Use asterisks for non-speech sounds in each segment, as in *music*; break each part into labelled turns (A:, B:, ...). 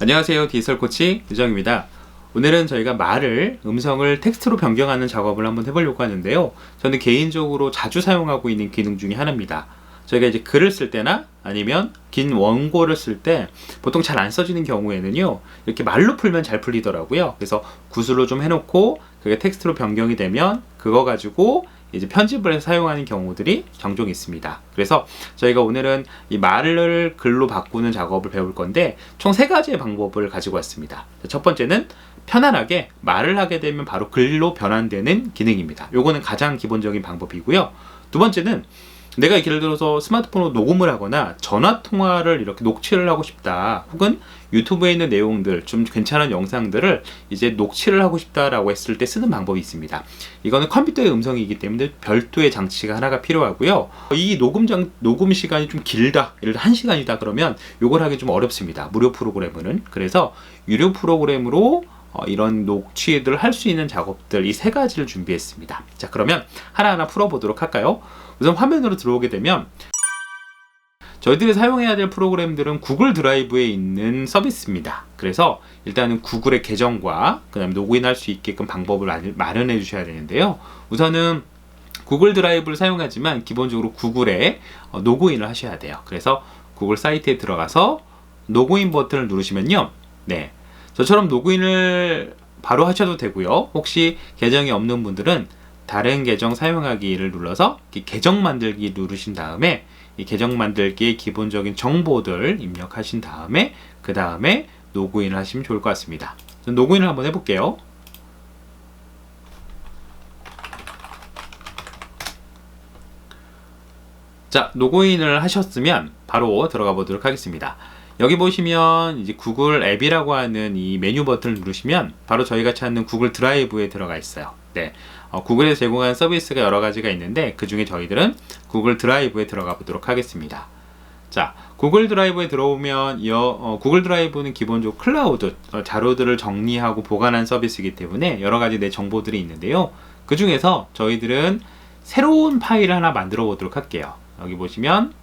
A: 안녕하세요. 디지털 코치 유정입니다. 오늘은 저희가 말을 음성을 텍스트로 변경하는 작업을 한번 해보려고 하는데요. 저는 개인적으로 자주 사용하고 있는 기능 중에 하나입니다. 저희가 이제 글을 쓸 때나 아니면 긴 원고를 쓸 때 보통 잘 안 써지는 경우에는요. 이렇게 말로 풀면 잘 풀리더라고요. 그래서 구슬로 좀 해놓고 그게 텍스트로 변경이 되면 그거 가지고 이제 편집을 사용하는 경우들이 종종 있습니다. 그래서 저희가 오늘은 이 말을 글로 바꾸는 작업을 배울 건데 총 세 가지의 방법을 가지고 왔습니다. 첫 번째는 편안하게 말을 하게 되면 바로 글로 변환되는 기능입니다. 요거는 가장 기본적인 방법이고요. 두 번째는 내가 예를 들어서 스마트폰으로 녹음을 하거나 전화 통화를 이렇게 녹취를 하고 싶다. 혹은 유튜브에 있는 내용들, 좀 괜찮은 영상들을 이제 녹취를 하고 싶다라고 했을 때 쓰는 방법이 있습니다. 이거는 컴퓨터의 음성이기 때문에 별도의 장치가 하나가 필요하고요. 이 녹음 장, 녹음 시간이 좀 길다. 예를 들어 1 시간이다 그러면 이걸 하기 좀 어렵습니다. 무료 프로그램은. 그래서 유료 프로그램으로 어, 이런 녹취를 할수 있는 작업들 이 세 가지를 준비했습니다. 자, 그러면 하나하나 풀어보도록 할까요? 우선 화면으로 들어오게 되면 저희들이 사용해야 될 프로그램들은 구글 드라이브에 있는 서비스입니다. 그래서 일단은 구글의 계정과 그다음 로그인할 수 있게끔 방법을 마련해 주셔야 되는데요. 우선은 구글 드라이브를 사용하지만 기본적으로 구글에 어, 로그인을 하셔야 돼요. 그래서 구글 사이트에 들어가서 로그인 버튼을 누르시면요. 네. 저처럼 로그인을 바로 하셔도 되고요. 혹시 계정이 없는 분들은 다른 계정 사용하기를 눌러서 계정 만들기 누르신 다음에 이 계정 만들기의 기본적인 정보들 입력하신 다음에 그 다음에 로그인을 하시면 좋을 것 같습니다. 로그인을 한번 해볼게요. 자, 로그인을 하셨으면 바로 들어가 보도록 하겠습니다. 여기 보시면 이제 구글 앱이라고 하는 이 메뉴 버튼을 누르시면 바로 저희가 찾는 구글 드라이브에 들어가 있어요. 네. 어, 구글에서 제공하는 서비스가 여러 가지가 있는데 그 중에 저희들은 구글 드라이브에 들어가 보도록 하겠습니다. 자, 구글 드라이브에 들어오면 여, 어, 구글 드라이브는 기본적으로 클라우드 어, 자료들을 정리하고 보관한 서비스이기 때문에 여러 가지 내 정보들이 있는데요. 그 중에서 저희들은 새로운 파일을 하나 만들어 보도록 할게요. 여기 보시면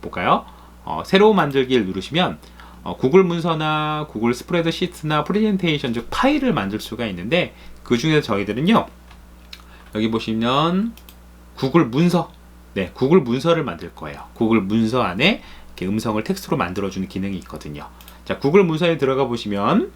A: 볼까요? 어, 새로 만들기를 누르시면 어, 구글 문서나 구글 스프레드 시트나 프레젠테이션 즉 파일을 만들 수가 있는데 그 중에서 저희들은요 여기 보시면 구글 문서 네 구글 문서를 만들 거예요. 구글 문서 안에 이렇게 음성을 텍스트로 만들어주는 기능이 있거든요. 자 구글 문서에 들어가 보시면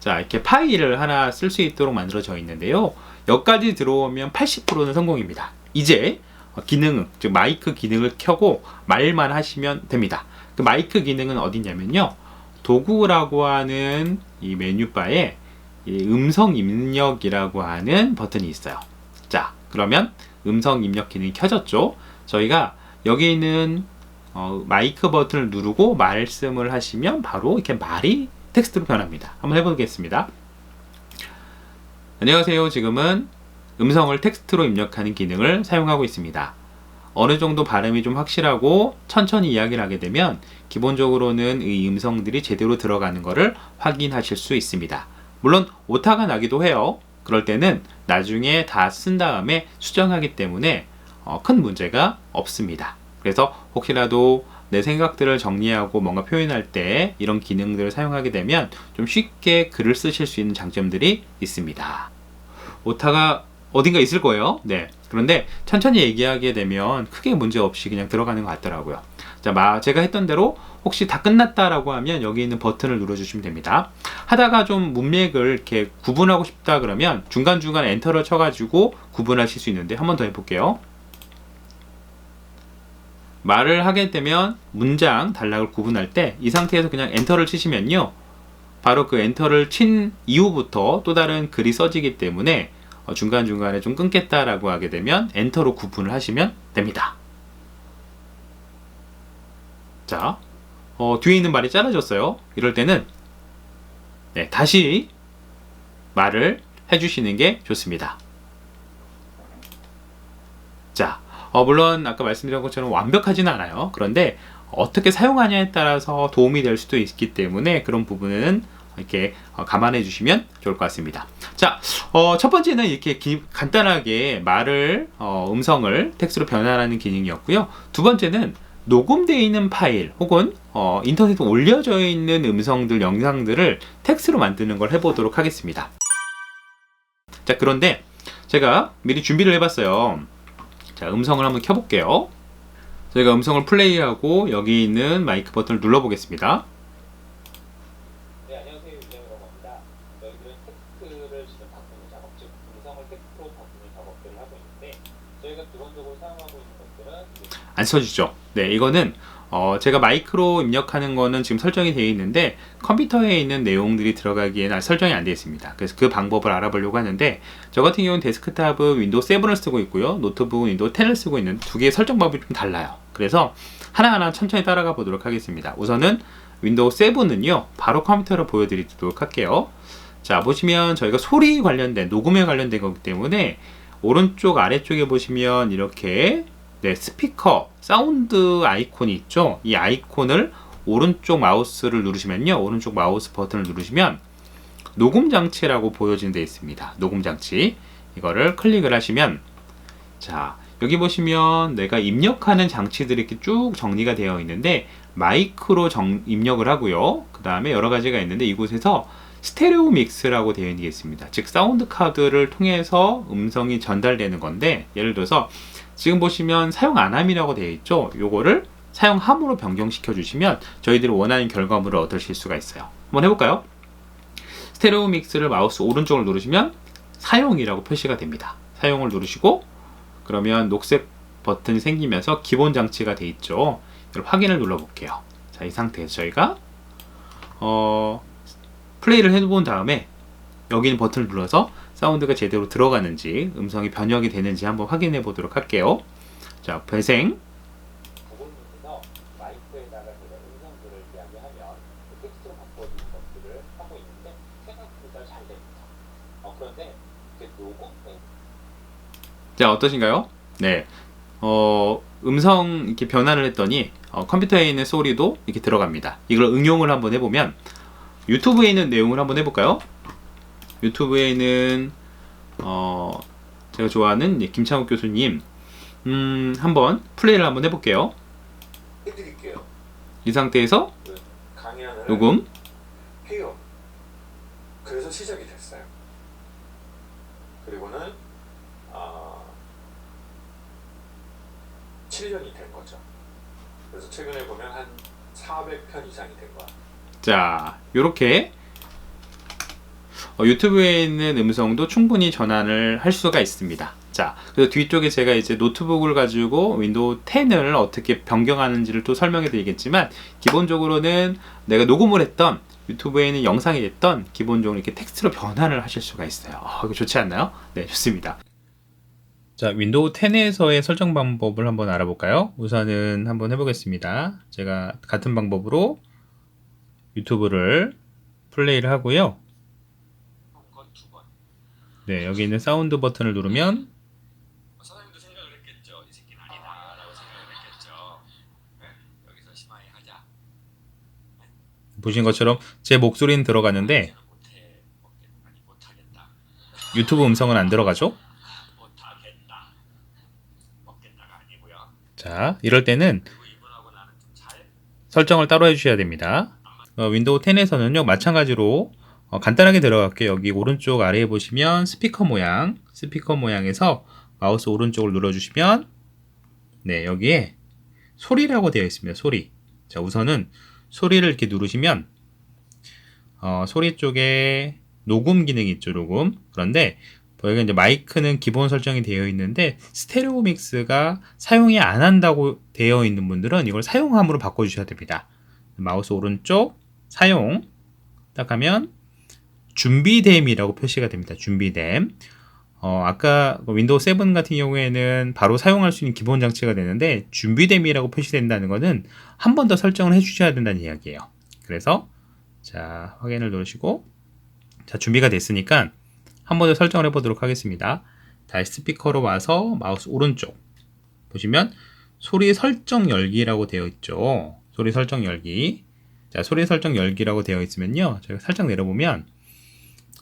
A: 자 이렇게 파일을 하나 쓸 수 있도록 만들어져 있는데요. 여기까지 들어오면 80%는 성공입니다. 이제 기능 즉 마이크 기능을 켜고 말만 하시면 됩니다 그 마이크 기능은 어디냐면요 도구라고 하는 이 메뉴바에 음성 입력이라고 하는 버튼이 있어요. 자, 그러면 음성 입력 기능이 켜졌죠. 저희가 여기 있는 어, 마이크 버튼을 누르고 말씀을 하시면 바로 이렇게 말이 텍스트로 변합니다. 한번 해보겠습니다. 안녕하세요. 지금은 음성을 텍스트로 입력하는 기능을 사용하고 있습니다. 어느 정도 발음이 좀 확실하고 천천히 이야기를 하게 되면 기본적으로는 이 음성들이 제대로 들어가는 것을 확인하실 수 있습니다. 물론 오타가 나기도 해요. 그럴 때는 나중에 다 쓴 다음에 수정하기 때문에 어, 큰 문제가 없습니다. 그래서 혹시라도 내 생각들을 정리하고 뭔가 표현할 때 이런 기능들을 사용하게 되면 좀 쉽게 글을 쓰실 수 있는 장점들이 있습니다. 오타가 어딘가 있을 거예요. 네. 그런데 천천히 얘기하게 되면 크게 문제 없이 그냥 들어가는 것 같더라고요. 자, 마, 제가 했던 대로 혹시 다 끝났다라고 하면 여기 있는 버튼을 눌러주시면 됩니다. 하다가 좀 문맥을 이렇게 구분하고 싶다 그러면 중간중간 엔터를 쳐가지고 구분하실 수 있는데 한번 더 해볼게요. 말을 하게 되면 문장 단락을 구분할 때 이 상태에서 그냥 엔터를 치시면요. 바로 그 엔터를 친 이후부터 또 다른 글이 써지기 때문에 어, 중간중간에 좀 끊겠다라고 하게 되면 엔터로 구분을 하시면 됩니다. 자, 어, 뒤에 있는 말이 잘라졌어요. 이럴 때는 네, 다시 말을 해주시는 게 좋습니다. 자, 어, 물론 아까 말씀드린 것처럼 완벽하지는 않아요. 그런데 어떻게 사용하냐에 따라서 도움이 될 수도 있기 때문에 그런 부분은 이렇게 어, 감안해 주시면 좋을 것 같습니다. 자, 어, 첫 번째는 이렇게 기, 간단하게 말을 어, 음성을 텍스트로 변환하는 기능이었고요. 두 번째는 녹음되어 있는 파일 혹은 어, 인터넷에 올려져 있는 음성들, 영상들을 텍스트로 만드는 걸 해보도록 하겠습니다. 자, 그런데 제가 미리 준비를 해봤어요. 자, 음성을 한번 켜볼게요. 저희가 음성을 플레이하고 여기 있는 마이크 버튼을 눌러보겠습니다.
B: 네, 안녕하세요. 윤정이라고 합니다. 저희들은 텍스트를 지금 바꾸는 작업, 즉 음성을 텍스트로 바꾸는 작업들을 하고 있는데 저희가 기본적으로 사용하고 있는 것들은 이제
A: 안 써지죠. 네, 이거는 어, 제가 마이크로 입력하는 거는 지금 설정이 되어 있는데 컴퓨터에 있는 내용들이 들어가기에는 설정이 안 되어 있습니다. 그래서 그 방법을 알아보려고 하는데 저 같은 경우는 데스크탑은 윈도우 7을 쓰고 있고요. 노트북은 윈도우 10을 쓰고 있는 두 개의 설정 방법이 좀 달라요. 그래서 하나하나 천천히 따라가 보도록 하겠습니다. 우선은 윈도우 7은요. 바로 컴퓨터로 보여드리도록 할게요. 자, 보시면 저희가 소리 관련된 녹음에 관련된 거기 때문에 오른쪽 아래쪽에 보시면 이렇게 네, 스피커, 사운드 아이콘이 있죠. 이 아이콘을 오른쪽 마우스를 누르시면요. 오른쪽 마우스 버튼을 누르시면 녹음 장치라고 보여진 데 있습니다. 녹음 장치. 이거를 클릭을 하시면 자, 여기 보시면 내가 입력하는 장치들이 이렇게 쭉 정리가 되어 있는데 마이크로 정, 입력을 하고요. 그 다음에 여러 가지가 있는데 이곳에서 스테레오 믹스라고 되어 있습니다. 즉 사운드 카드를 통해서 음성이 전달되는 건데 예를 들어서 지금 보시면 사용 안함이라고 되어 있죠. 요거를 사용함으로 변경시켜 주시면 저희들이 원하는 결과물을 얻으실 수가 있어요. 한번 해볼까요? 스테레오 믹스를 마우스 오른쪽을 누르시면 사용이라고 표시가 됩니다. 사용을 누르시고 그러면 녹색 버튼이 생기면서 기본 장치가 돼 있죠. 확인을 눌러 볼게요. 자, 이 상태에서 저희가 어, 플레이를 해본 다음에 여기 있는 버튼을 눌러서 사운드가 제대로 들어가는지 음성이 변형이 되는지 한번 확인해 보도록 할게요. 자, 배생
B: 그. 어,
A: 자 어떠신가요? 네, 어, 음성 이렇게 변환을 했더니 어, 컴퓨터에 있는 소리도 이렇게 들어갑니다. 이걸 응용을 한번 해보면 유튜브에 있는 내용을 한번 해볼까요? 유튜브에 있는 어, 제가 좋아하는 김창욱 교수님 음, 한번 플레이를 한번 해볼게요.
C: 해드릴게요.
A: 이 상태에서
C: 강연을
A: 녹음
C: 해요. 그래서 시작이 됐어요. 그리고는 아 7년이 된 거죠. 그래서 최근에 보면 한 400편 이상이 된 거야.
A: 자, 요렇게 어, 유튜브에 있는 음성도 충분히 전환을 할 수가 있습니다. 자, 그래서 뒤쪽에 제가 이제 노트북을 가지고 윈도우 10을 어떻게 변경하는지를 또 설명해 드리겠지만, 기본적으로는 내가 녹음을 했던 유튜브에 있는 영상이 됐던 기본적으로 이렇게 텍스트로 변환을 하실 수가 있어요. 어, 이거 좋지 않나요? 네, 좋습니다. 자, 윈도우 10에서의 설정 방법을 한번 알아볼까요? 우선은 한번 해보겠습니다. 제가 같은 방법으로 유튜브를 플레이를 하고요. 네, 여기 있는 사운드 버튼을 누르면
C: 사장님도 생각을 했겠죠. 이 새끼는 아니다라고 생각을 했겠죠. 네? 여기서 심하게 하자.
A: 보신 것처럼 제 목소리는 들어가는데
C: 못해. 아니 못하겠다.
A: 유튜브 음성은 안 들어가죠?
C: 못하겠다. 먹겠다가 아니고요.
A: 자, 이럴 때는. 설정을 따로 해주셔야 됩니다. 어, 윈도우 10에서는요, 마찬가지로 어, 간단하게 들어갈게요. 여기 오른쪽 아래에 보시면 스피커 모양, 스피커 모양에서 마우스 오른쪽을 눌러주시면 네, 여기에 소리라고 되어 있습니다. 소리. 자, 우선은 소리를 이렇게 누르시면 어, 소리 쪽에 녹음 기능이 있죠, 녹음. 그런데 여기 이제 마이크는 기본 설정이 되어 있는데 스테레오 믹스가 사용이 안 한다고 되어 있는 분들은 이걸 사용함으로 바꿔주셔야 됩니다. 마우스 오른쪽 사용 딱 하면 준비됨이라고 표시가 됩니다. 준비됨. 어, 아까 그 윈도우 7 같은 경우에는 바로 사용할 수 있는 기본 장치가 되는데 준비됨이라고 표시된다는 것은 한 번 더 설정을 해주셔야 된다는 이야기예요. 그래서 자 확인을 누르시고 자 준비가 됐으니까 한 번 더 설정을 해보도록 하겠습니다. 다시 스피커로 와서 마우스 오른쪽 보시면 소리 설정 열기라고 되어 있죠. 소리 설정 열기. 자, 소리 설정 열기라고 되어 있으면요. 제가 살짝 내려보면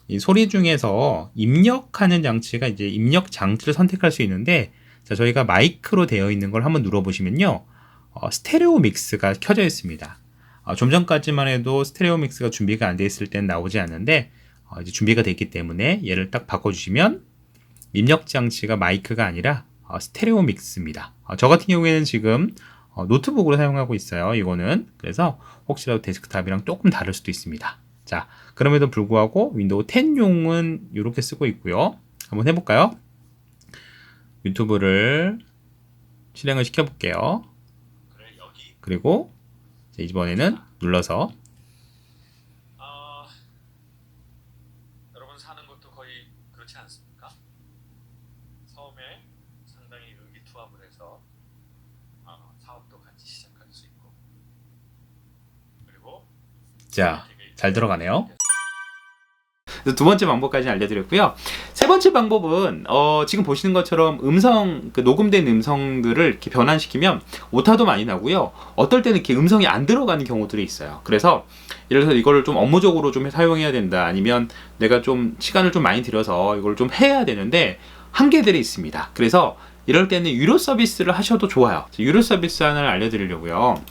A: 이 소리 중에서 입력하는 장치가 이제 입력 장치를 선택할 수 있는데 자, 저희가 마이크로 되어 있는 걸 한번 눌러 보시면요. 어, 스테레오 믹스가 켜져 있습니다. 어, 좀 전까지만 해도 스테레오 믹스가 준비가 안 돼 있을 땐 나오지 않는데 어, 이제 준비가 됐기 때문에 얘를 딱 바꿔주시면 입력 장치가 마이크가 아니라 어, 스테레오 믹스입니다. 어, 저 같은 경우에는 지금 어, 노트북으로 사용하고 있어요. 이거는 그래서 혹시라도 데스크탑이랑 조금 다를 수도 있습니다. 자, 그럼에도 불구하고 윈도우 10용은 이렇게 쓰고 있고요. 한번 해볼까요? 유튜브를 실행을 시켜볼게요. 그리고 이제 이번에는 눌러서
C: 있고 그리고
A: 자, 잘 들어가네요. 두 번째 방법까지 알려드렸고요. 세 번째 방법은 어, 지금 보시는 것처럼 음성 그 녹음된 음성들을 이렇게 변환시키면 오타도 많이 나고요. 어떨 때는 이렇게 음성이 안 들어가는 경우들이 있어요. 그래서 예를 들어서 이거를 좀 업무적으로 좀 사용해야 된다. 아니면 내가 좀 시간을 좀 많이 들여서 이걸 좀 해야 되는데 한계들이 있습니다. 그래서 이럴 때는 유료 서비스를 하셔도 좋아요. 유료 서비스 하나를 알려드리려고요.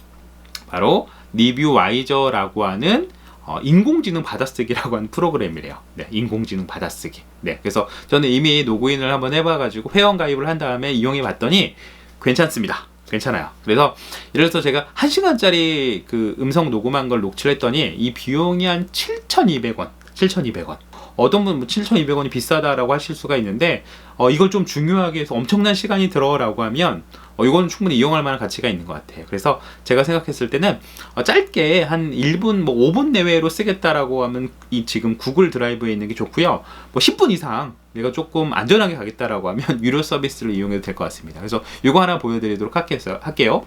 A: 바로 리뷰 와이저라고 하는 어, 인공지능 받아쓰기라고 하는 프로그램이래요. 네, 인공지능 받아쓰기. 네, 그래서 저는 이미 로그인을 한번 해봐가지고 회원 가입을 한 다음에 이용해 봤더니 괜찮습니다. 괜찮아요. 그래서 예를 들어서 제가 1시간짜리 그 음성 녹음한 걸 녹취를 했더니 이 비용이 한 7,200원. 7,200원. 어떤 분은 7,200원이 비싸다라고 하실 수가 있는데 어, 이걸 좀 중요하게 해서 엄청난 시간이 들어라고 하면 어, 이건 충분히 이용할 만한 가치가 있는 것 같아요. 그래서 제가 생각했을 때는 어, 짧게 한 1분, 뭐 5분 내외로 쓰겠다라고 하면 이 지금 구글 드라이브에 있는 게 좋고요. 뭐 10분 이상 내가 조금 안전하게 가겠다라고 하면 *laughs* 유료 서비스를 이용해도 될 것 같습니다. 그래서 이거 하나 보여드리도록 할게요.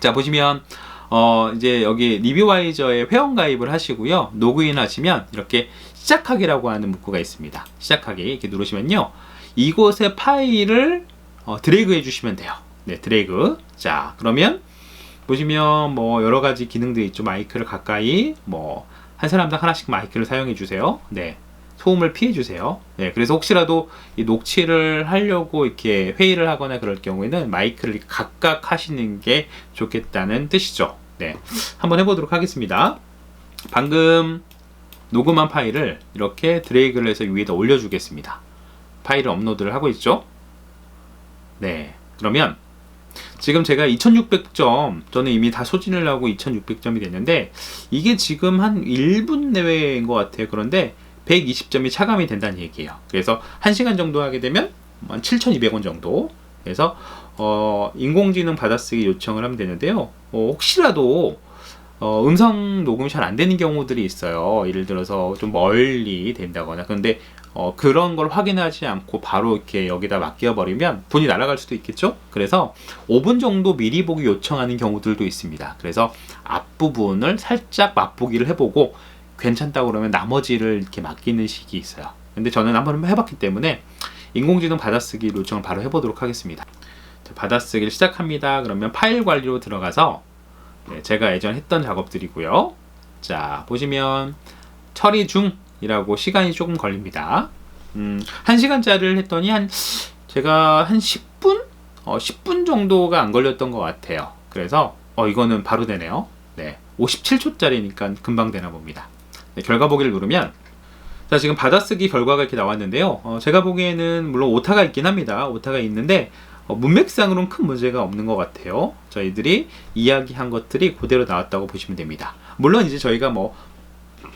A: 자 보시면 어 이제 여기 리뷰와이저에 회원 가입을 하시고요. 로그인 하시면 이렇게 시작하기라고 하는 문구가 있습니다. 시작하기 이렇게 누르시면요. 이곳에 파일을 어, 드래그 해주시면 돼요. 네, 드래그. 자, 그러면 보시면 뭐 여러 가지 기능들이 있죠. 마이크를 가까이 뭐 한 사람당 하나씩 마이크를 사용해 주세요. 네. 소음을 피해 주세요. 네, 그래서 혹시라도 이 녹취를 하려고 이렇게 회의를 하거나 그럴 경우에는 마이크를 각각 하시는 게 좋겠다는 뜻이죠. 네. 한번 해 보도록 하겠습니다. 방금 녹음한 파일을 이렇게 드래그를 해서 위에다 올려 주겠습니다. 파일을 업로드를 하고 있죠. 네. 그러면 지금 제가 2600점, 저는 이미 다 소진을 하고 2600점이 됐는데, 이게 지금 한 1분 내외인 것 같아요. 그런데 120점이 차감이 된다는 얘기예요. 그래서 1시간 정도 하게 되면 한 7,200원 정도. 그래서 어, 인공지능 받아쓰기 요청을 하면 되는데요. 어, 혹시라도 어, 음성 녹음이 잘 안 되는 경우들이 있어요. 예를 들어서 좀 멀리 된다거나. 근데 어, 그런 걸 확인하지 않고 바로 이렇게 여기다 맡겨버리면 돈이 날아갈 수도 있겠죠? 그래서 5분 정도 미리 보기 요청하는 경우들도 있습니다. 그래서 앞부분을 살짝 맛보기를 해보고 괜찮다고 그러면 나머지를 이렇게 맡기는 식이 있어요. 근데 저는 한번 해봤기 때문에 인공지능 받아쓰기 요청을 바로 해보도록 하겠습니다. 자, 받아쓰기를 시작합니다. 그러면 파일 관리로 들어가서 네, 제가 예전 했던 작업들이고요. 자, 보시면 처리 중 이라고 시간이 조금 걸립니다. 음, 1시간짜리를 했더니 한 제가 한 10분? 어, 10분 정도가 안 걸렸던 것 같아요. 그래서 어, 이거는 바로 되네요. 네. 57초짜리니까 금방 되나 봅니다. 네, 결과 보기를 누르면 자 지금 받아쓰기 결과가 이렇게 나왔는데요. 어, 제가 보기에는 물론 오타가 있긴 합니다. 오타가 있는데 어, 문맥상으로는 큰 문제가 없는 것 같아요. 저희들이 이야기한 것들이 그대로 나왔다고 보시면 됩니다. 물론 이제 저희가 뭐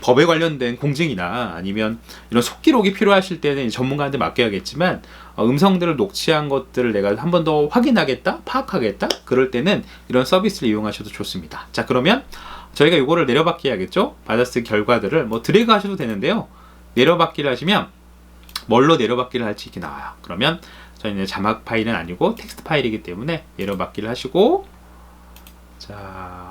A: 법에 관련된 공증이나 아니면 이런 속기록이 필요하실 때는 전문가한테 맡겨야겠지만 어, 음성들을 녹취한 것들을 내가 한 번 더 확인하겠다, 파악하겠다, 그럴 때는 이런 서비스를 이용하셔도 좋습니다. 자 그러면 저희가 이거를 내려받기 해야겠죠? 받아쓰기 결과들을 뭐 드래그 하셔도 되는데요. 내려받기를 하시면 뭘로 내려받기를 할지 이렇게 나와요. 그러면 저희는 자막 파일은 아니고 텍스트 파일이기 때문에 내려받기를 하시고 자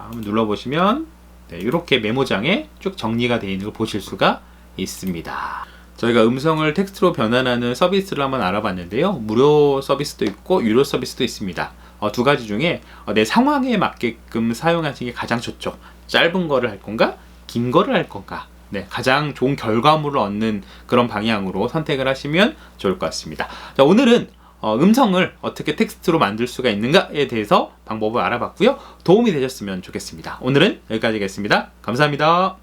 A: 한번 눌러보시면 네, 이렇게 메모장에 쭉 정리가 되어 있는 걸 보실 수가 있습니다. 저희가 음성을 텍스트로 변환하는 서비스를 한번 알아봤는데요. 무료 서비스도 있고 유료 서비스도 있습니다. 어, 두 가지 중에 어, 내 상황에 맞게끔 사용하시는 게 가장 좋죠. 짧은 거를 할 건가? 긴 거를 할 건가? 네, 가장 좋은 결과물을 얻는 그런 방향으로 선택을 하시면 좋을 것 같습니다. 자, 오늘은 어, 음성을 어떻게 텍스트로 만들 수가 있는가에 대해서 방법을 알아봤고요. 도움이 되셨으면 좋겠습니다. 오늘은 여기까지겠습니다. 감사합니다.